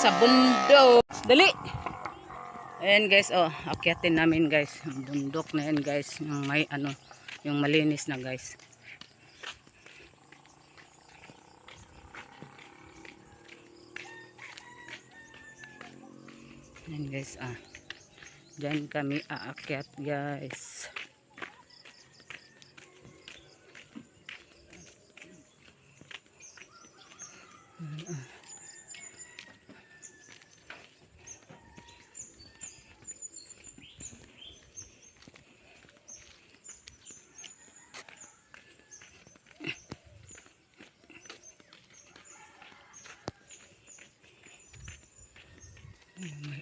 sa bundok. Dali! Ayan guys, oh, akyatin namin guys. Yung bundok na yan guys. Yung may ano, yung malinis na guys. Yan guys, ah. Diyan kami aakyat guys.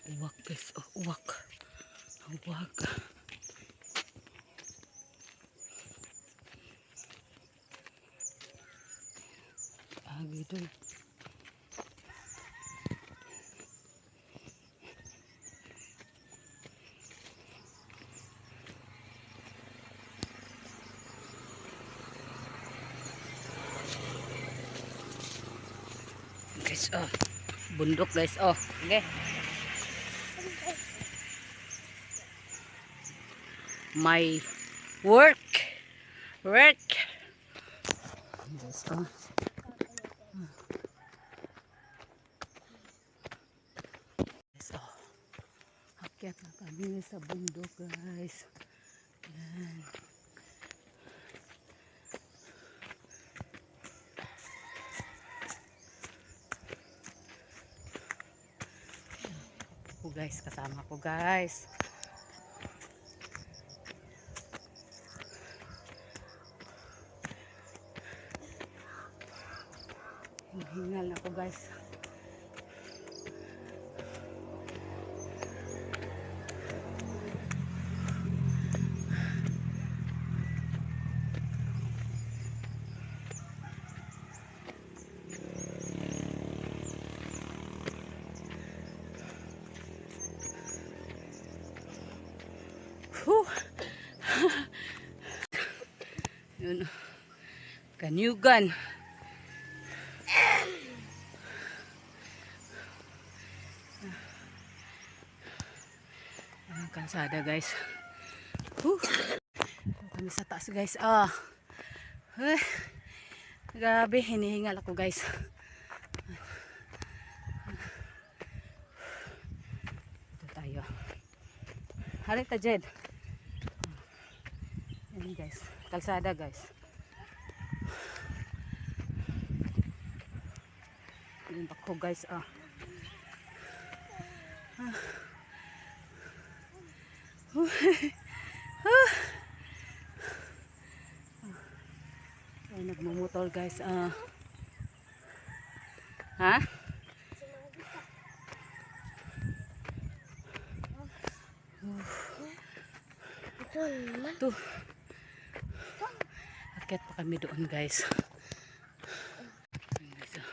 Ay, may uwak guys. Oh, uwak. Uwak. Agi dun. Guys, oh. Bundok guys, oh. Okay. My work work Yes, oh. Yes, oh. Akyat na kami sa bundok guys yan ko guys kasama ko guys Hingal ako guys. Yun. Kanyugan. Ang kalsada guys. Whew. Kami sa taas guys. Ah. Eh. Grabe, hinihingal ako guys. Ito tayo. Halika Jed. Ayan guys. Kalsada guys. Ayan ako guys. Ah. Ay, nagmumotor guys. Ah. Ha? Ito. Akit pa kami doon guys. Ayan, guys, ah.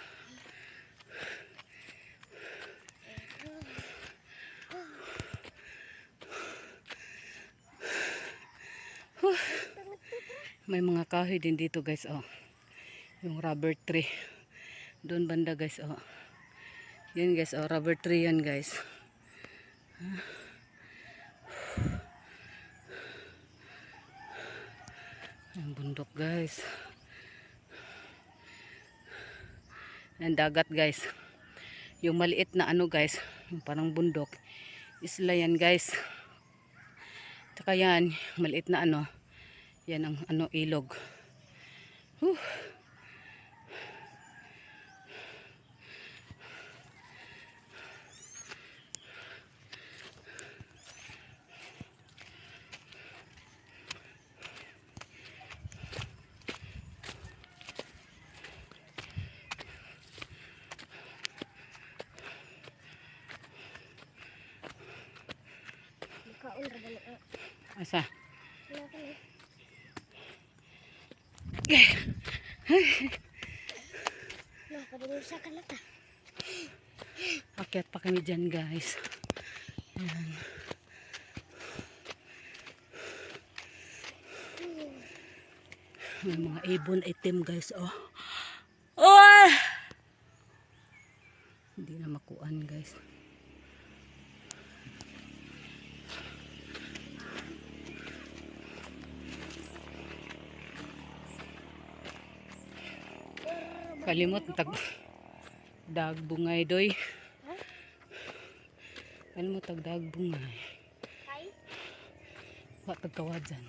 May mga kahoy din dito guys, oh. Yung rubber tree. Doon banda guys, oh. Yan guys, oh, rubber tree yan guys. Ang bundok guys. Ang dagat guys. Yung maliit na ano guys, yung parang bundok. Isla yan guys. Tsaka yan, maliit na ano, yan ang ano ilog. Whew. Na? Asa? Pakyat pa kami dyan guys. Ayan. May mga ibon itim guys oh. Oh! Hindi na makuan guys. Kalimot tag dagbungay doy. Kalimot tag dagbungay. Hi. Wa tagkawad dyan.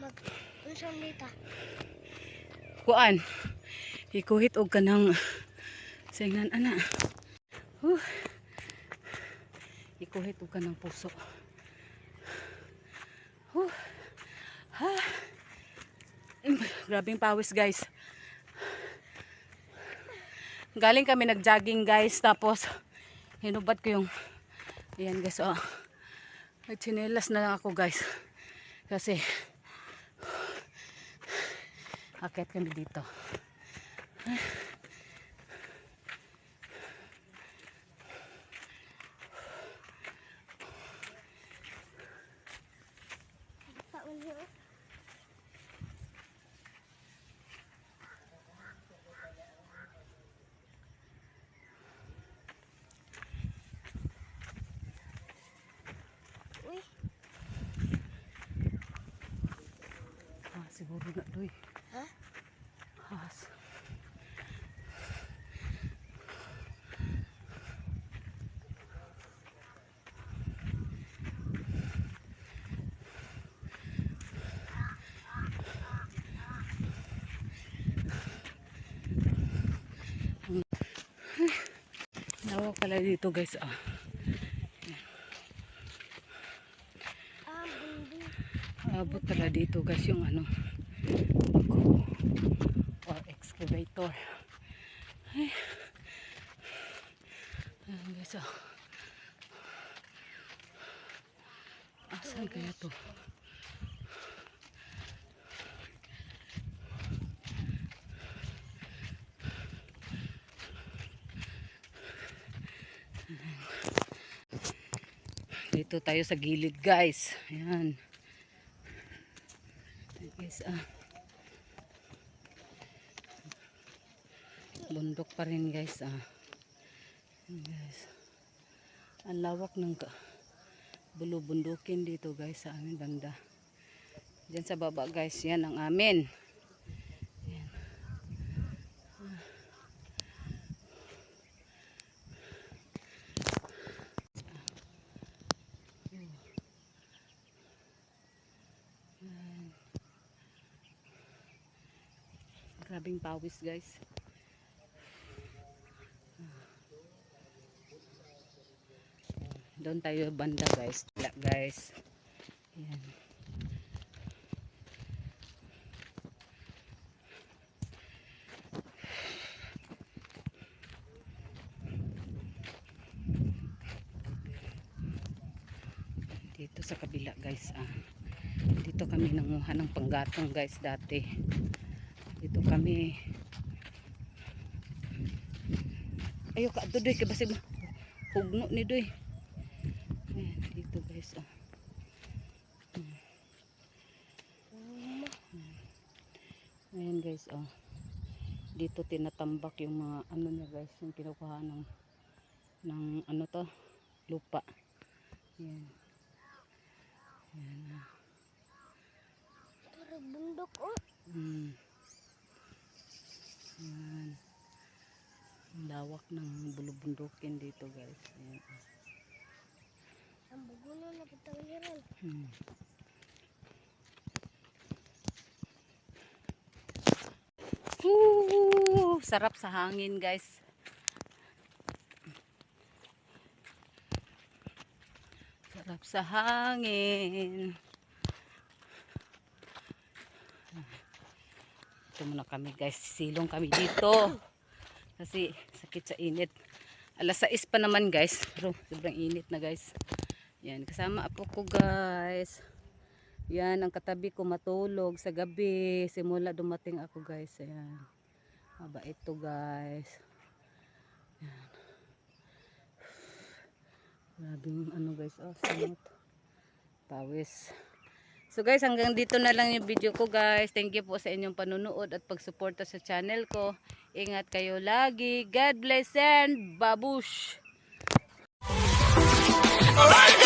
Mag unsang nita. Kuan. Ikuhit og kanang singnan ana. Huh. Ikuhit og kanang puso. Huh. Ha. Grabing pawis guys. Galing kami nag-jogging guys tapos hinubad ko yung ayan guys oh. Nagchinelas na lang ako guys. Kasi Akit kami dito. Na doy. ha? Has. Nawa pala dito guys ah. Ah. Abot pala dito guys yung ano. Or excavator. Ay. Ayan ah. Asan kaya to? Dito tayo sa gilid guys. Ayan. Ayan, guys ah. Bundok pa rin guys ah. Guys. Ang lawak ng bulubundukin dito guys sa amin banda. Diyan sa baba guys, yan ang amin. Ayan. Ah. Grabing pawis guys. Doon tayo banda guys. Wala, guys. Ayan. Dito sa kabila guys ah. Dito kami nanguha ng panggatong guys dati. Dito kami Ayo ka ato doy kay basig hugno ni doy. Ayan, dito guys ah. Ayan guys oh. Dito tinatambak yung mga ano niya guys, yung kinukuha ng ng ano to, lupa. Ayan. Ayan. ah. Para bundok oh. Hmm. Ang lawak ng bulubundukin dito guys. Ayan. Ang buguno na patanggiran. Hmm. Woo! Sarap sa hangin guys. Sarap sa hangin. Ito muna kami guys. Silong kami dito. Kasi sakit sa init. Alas 6 pa naman guys. Pero sobrang init na guys. Yan. Kasama po ko guys. Yan. Ang katabi ko matulog sa gabi. Simula dumating ako guys. Ayan. Mabait to guys. Yan. Grabing ano guys. Oh, sinot. Pawis. So guys, hanggang dito na lang yung video ko guys. Thank you po sa inyong panunood at pagsuporta sa channel ko. Ingat kayo lagi. God bless and babush! Alright.